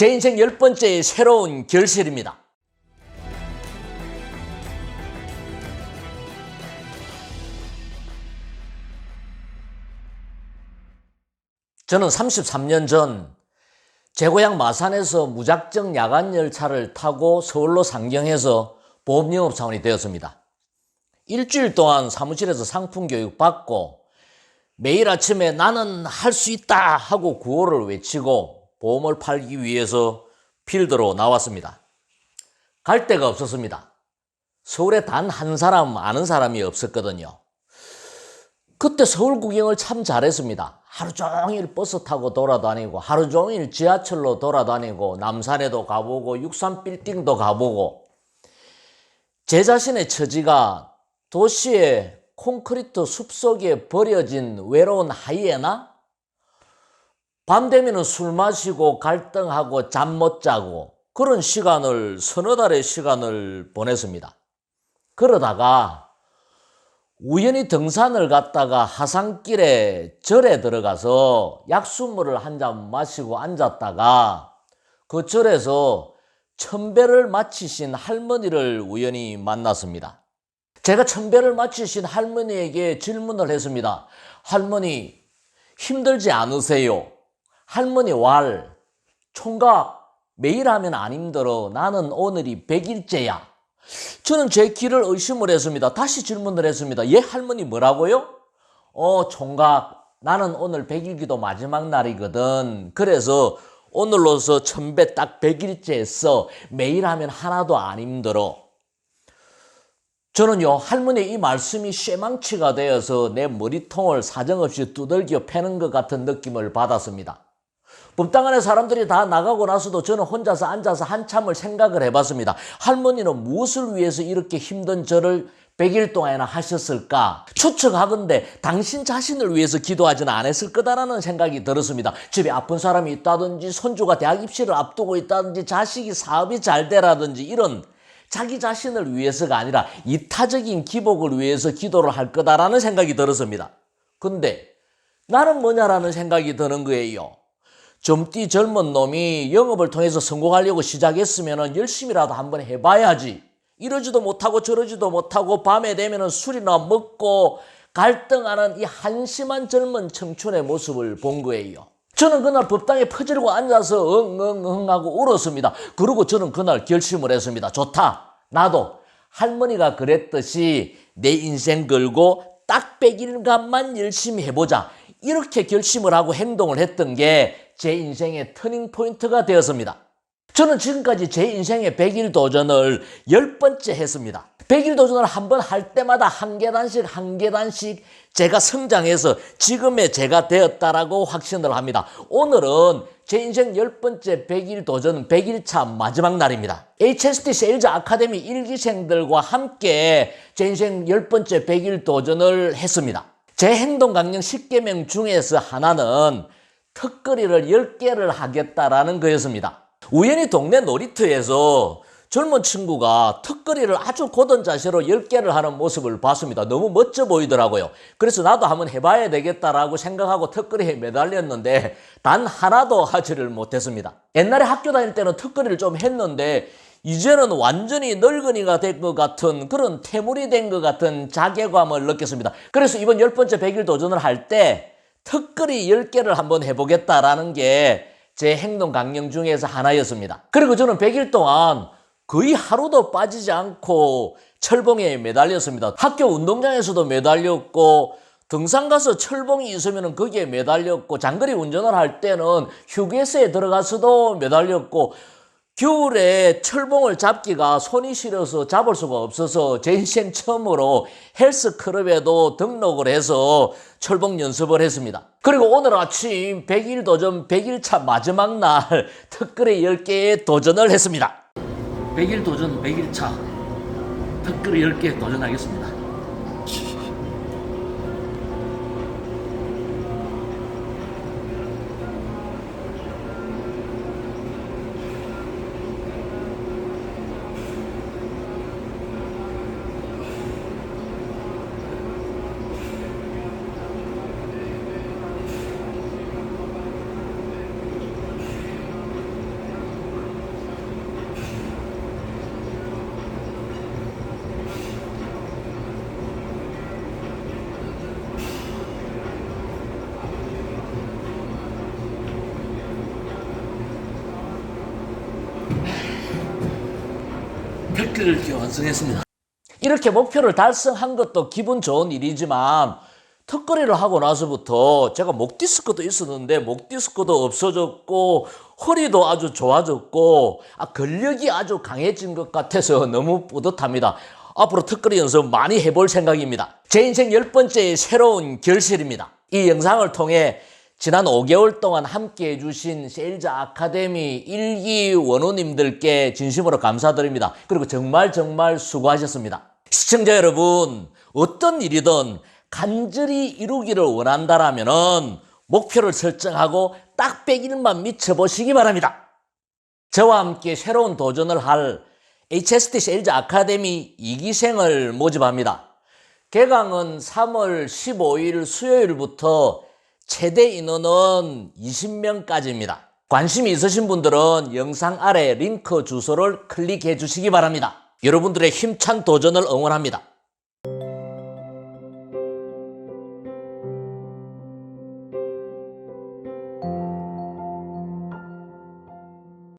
제 인생 열 번째 새로운 결실입니다. 저는 33년 전 제 고향 마산에서 무작정 야간 열차를 타고 서울로 상경해서 보험영업 사원이 되었습니다. 일주일 동안 사무실에서 상품 교육 받고 매일 아침에 나는 할 수 있다 하고 구호를 외치고 보험을 팔기 위해서 필드로 나왔습니다. 갈 데가 없었습니다. 서울에 단 한 사람 아는 사람이 없었거든요. 그때 서울 구경을 참 잘했습니다. 하루 종일 버스 타고 돌아다니고 하루 종일 지하철로 돌아다니고 남산에도 가보고 63빌딩도 가보고 제 자신의 처지가 도시의 콘크리트 숲속에 버려진 외로운 하이에나? 밤 되면 술 마시고 갈등하고 잠 못 자고 그런 시간을 서너 달의 시간을 보냈습니다. 그러다가 우연히 등산을 갔다가 하산길에 절에 들어가서 약수물을 한 잔 마시고 앉았다가 그 절에서 천배를 마치신 할머니를 우연히 만났습니다. 제가 천배를 마치신 할머니에게 질문을 했습니다. 할머니, 힘들지 않으세요? 할머니 왈, 총각, 매일 하면 안 힘들어. 나는 오늘이 백일째야. 저는 제 길을 의심을 했습니다. 다시 질문을 했습니다. 얘 할머니 뭐라고요? 어, 총각, 나는 오늘 백일기도 마지막 날이거든. 그래서 오늘로서 천배 딱 백일째 했어. 매일 하면 하나도 안 힘들어. 저는요, 할머니의 이 말씀이 쇠망치가 되어서 내 머리통을 사정없이 두들겨 패는 것 같은 느낌을 받았습니다. 법당 안에 사람들이 다 나가고 나서도 저는 혼자서 앉아서 한참을 생각을 해봤습니다. 할머니는 무엇을 위해서 이렇게 힘든 절을 100일 동안이나 하셨을까? 추측하건대 당신 자신을 위해서 기도하지는 않았을 거다라는 생각이 들었습니다. 집에 아픈 사람이 있다든지 손주가 대학 입시를 앞두고 있다든지 자식이 사업이 잘 되라든지 이런 자기 자신을 위해서가 아니라 이타적인 기복을 위해서 기도를 할 거다라는 생각이 들었습니다. 근데 나는 뭐냐라는 생각이 드는 거예요. 젊디 젊은 놈이 영업을 통해서 성공하려고 시작했으면 열심히라도 한번 해봐야지. 이러지도 못하고 저러지도 못하고 밤에 되면 술이나 먹고 갈등하는 이 한심한 젊은 청춘의 모습을 본 거예요. 저는 그날 법당에 퍼질고 앉아서 응응응 하고 울었습니다. 그리고 저는 그날 결심을 했습니다. 좋다. 나도 할머니가 그랬듯이 내 인생 걸고 딱 100일간만 열심히 해보자. 이렇게 결심을 하고 행동을 했던 게 제 인생의 터닝 포인트가 되었습니다. 저는 지금까지 제 인생의 100일 도전을 10번째 했습니다. 100일 도전을 한 번 할 때마다 한 계단씩 한 계단씩 제가 성장해서 지금의 제가 되었다라고 확신을 합니다. 오늘은 제 인생 10번째 100일 도전 100일차 마지막 날입니다. HST 세일즈 아카데미 일기생들과 함께 제 인생 10번째 100일 도전을 했습니다. 제 행동 강령 10개명 중에서 하나는 턱걸이를 10개를 하겠다라는 거였습니다. 우연히 동네 놀이터에서 젊은 친구가 턱걸이를 아주 고든 자세로 10개를 하는 모습을 봤습니다. 너무 멋져 보이더라고요. 그래서 나도 한번 해봐야 되겠다라고 생각하고 턱걸이에 매달렸는데 단 하나도 하지를 못했습니다. 옛날에 학교 다닐 때는 턱걸이를 좀 했는데 이제는 완전히 늙은이가 된 것 같은 그런 태물이 된 것 같은 자괴감을 느꼈습니다. 그래서 이번 열 번째 100일 도전을 할때 턱걸이 10개를 한번 해보겠다라는 게 제 행동 강령 중에서 하나였습니다. 그리고 저는 100일 동안 거의 하루도 빠지지 않고 철봉에 매달렸습니다. 학교 운동장에서도 매달렸고 등산 가서 철봉이 있으면 거기에 매달렸고 장거리 운전을 할 때는 휴게소에 들어가서도 매달렸고 겨울에 철봉을 잡기가 손이 시려서 잡을 수가 없어서 제 인생 처음으로 헬스클럽에도 등록을 해서 철봉 연습을 했습니다. 그리고 오늘 아침 100일 도전 100일차 마지막 날 특거리 10개의 도전을 했습니다. 100일 도전 100일차 특거리 10개 도전하겠습니다. 100개를 이렇게 완성했습니다. 이렇게 목표를 달성한 것도 기분 좋은 일이지만 턱걸이를 하고 나서부터 제가 목 디스크도 있었는데 목 디스크도 없어졌고 허리도 아주 좋아졌고 아, 근력이 아주 강해진 것 같아서 너무 뿌듯합니다. 앞으로 턱걸이 연습 많이 해볼 생각입니다. 제 인생 열 번째 새로운 결실입니다. 이 영상을 통해 지난 5개월 동안 함께 해주신 세일즈 아카데미 1기 원우님들께 진심으로 감사드립니다. 그리고 정말 정말 수고하셨습니다. 시청자 여러분, 어떤 일이든 간절히 이루기를 원한다라면 목표를 설정하고 딱 100일만 미쳐보시기 바랍니다. 저와 함께 새로운 도전을 할 HST 세일즈 아카데미 2기생을 모집합니다. 개강은 3월 15일 수요일부터 최대 인원은 20명까지입니다. 관심이 있으신 분들은 영상 아래 링크 주소를 클릭해 주시기 바랍니다. 여러분들의 힘찬 도전을 응원합니다.